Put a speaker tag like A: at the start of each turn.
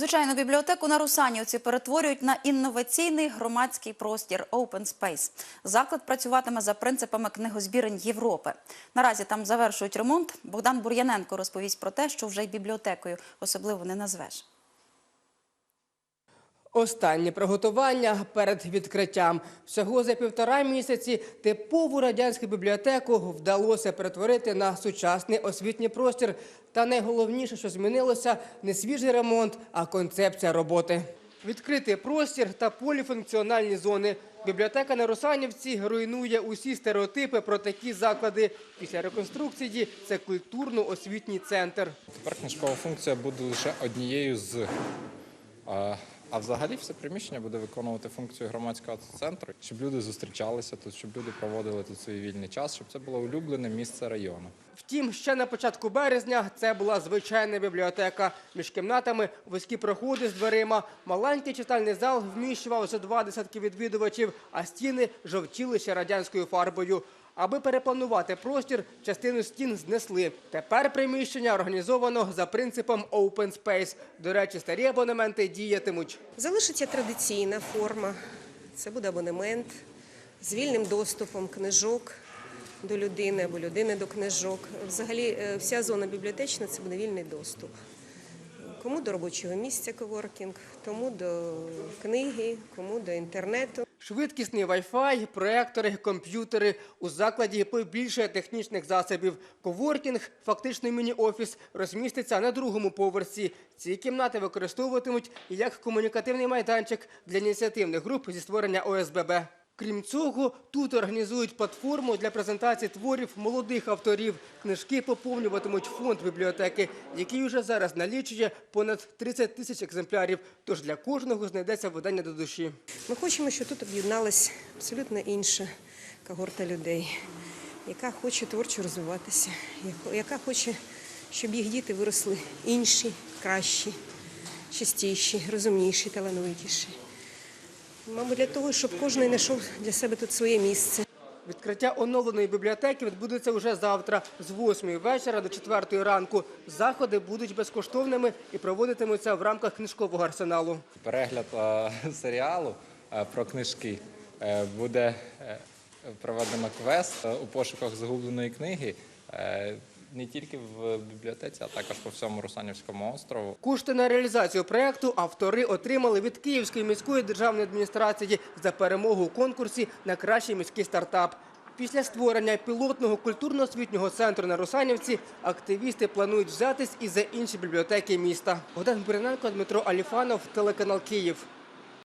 A: Звичайно, бібліотеку на Русанівці перетворюють на інноваційний громадський простір Open Space. Заклад працюватиме за принципами книгозбірень Європи. Наразі там завершують ремонт. Богдан Бур'яненко розповість про те, що вже й бібліотекою особливо не назвеш.
B: Останні приготування перед відкриттям. Всього за півтора місяці типову радянську бібліотеку вдалося перетворити на сучасний освітній простір. Та найголовніше, що змінилося, не свіжий ремонт, а концепція роботи. Відкритий простір та поліфункціональні зони. Бібліотека на Русанівці руйнує усі стереотипи про такі заклади. Після реконструкції це культурно-освітній центр.
C: Тепер книжкова функція буде лише однією з. А, взагалі все приміщення буде виконувати функцію громадського центру, щоб люди зустрічалися тут, щоб люди проводили тут свій вільний час, щоб це було улюблене місце району.
B: Втім, ще на початку березня це була звичайна бібліотека. Між кімнатами вузькі проходи з дверима. Маленький читальний зал вміщував вже два десятки відвідувачів, а стіни жовтіли ще радянською фарбою. Аби перепланувати простір, частину стін знесли. Тепер приміщення організовано за принципом Open Space. До речі, старі абонементи діятимуть.
D: Залишиться традиційна форма. Це буде абонемент з вільним доступом книжок до людини або людини до книжок. Взагалі, е, вся зона бібліотечна це буде вільний доступ. Кому до робочого місця коворкінг, тому до книги, кому до інтернету.
B: Швидкісний Wi-Fi, проектори, комп'ютери. У закладі побільше технічних засобів. Коворкінг, фактично міні-офіс, розміститься на другому поверсі. Ці кімнати використовуватимуть як комунікативний майданчик для ініціативних груп зі створення ОСББ. Крім цього, тут організують платформу для презентації творів молодих авторів. Книжки поповнюватимуть фонд бібліотеки, який уже зараз налічує понад 30 тисяч екземплярів. Тож для кожного знайдеться видання до душі.
D: Ми хочемо, щоб тут об'єдналась абсолютно інша когорта людей, яка хоче творчо розвиватися, яка хоче, щоб їх діти виросли інші, кращі, чистіші, розумніші, талановитіші. Мабуть, для того, щоб кожен знайшов для себе тут своє місце.
B: Відкриття оновленої бібліотеки відбудеться уже завтра з 8 вечора до 4 ранку. Заходи будуть безкоштовними і проводитимуться в рамках книжкового арсеналу.
C: Перегляд е, серіалу е, про книжки е, буде проведено квест у пошуках загубленої книги. Не тільки в бібліотеці, а також по всьому Русанівському острову.
B: Кошти на реалізацію проекту автори отримали від Київської міської державної адміністрації за перемогу у конкурсі на кращий міський стартап. Після створення пілотного культурно-освітнього центру на Русанівці активісти планують взятись і за інші бібліотеки міста. Богдан Буряненко, Дмитро Аліфанов, телеканал Київ.